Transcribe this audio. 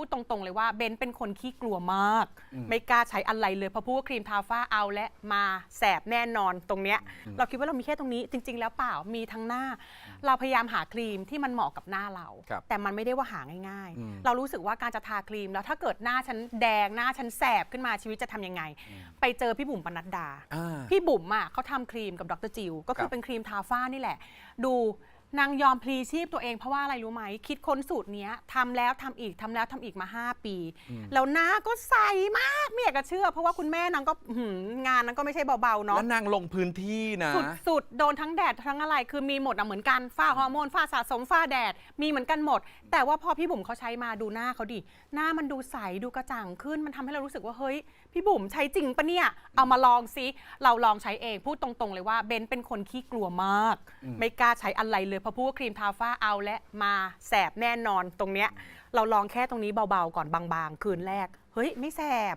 พูดตรงๆเลยว่าเบนเป็นคนขี้กลัวมากอืมไม่กล้าใช้อะไรเลยเพราะพูดว่าครีมทาฟ้าเอาและมาแสบแน่นอนตรงเนี้ยเราคิดว่าเรามีแค่ตรงนี้จริง ๆ แล้วเปล่ามีทั้งหน้า เราพยายามหาครีมที่มันเหมาะกับหน้าเรา ครับแต่มันไม่ได้ว่าหาง่ายอืม ๆ เรารู้สึกว่าการจะทาครีมแล้วถ้าเกิดหน้าฉันแดงหน้าฉันแสบขึ้นมาชีวิตจะทำยังไง ไปเจอพี่บุ๋มปนัดดา อ่า พี่บุ๋มอะเขาทำครีมกับดรจิวก็คืครัอบเป็นครีมทาฝ้านี่แหละ ดู นางยอมพลีชีพตัวเองเพราะว่าอะไรรู้ไหม คิดค้นสูตรเนี้ยทำแล้วทำอีกทำแล้วทำอีกมา 5 ปี แล้วหน้าก็ใสมากไม่อยากจะเชื่อ เพราะว่าคุณแม่นางก็อื้อหืองานนั้นก็ไม่ใช่เบาๆเนาะ แล้วนางลงพื้นที่นะ สุดๆ โดนทั้งแดดทั้งอะไร คือมีหมดอะเหมือนกัน ฝ้าฮอร์โมน ฝ้าสะสม ฝ้าแดด มีเหมือนกันหมด แต่ว่าพอพี่บุ๋มเขาใช้มาดูหน้าเขาดิ หน้ามันดูใส ดูกระจ่างขึ้น มันทำให้เรารู้สึกว่า เฮ้ย พี่บุ๋มใช้จริงปะเนี่ย เอามาลองซิ เราลองใช้เอง พูดตรงๆเลยว่าเบนเป็นคนขี้กลัวมาก ไม่กล้าใช้อะไรเลยเพอพูดว่าครีมทาฝ้าเอาและมาแสบแน่นอนตรงเนี้ย เราลองแค่ตรงนี้เบาๆก่อนบางๆ คืนแรก เฮ้ย ไม่แสบ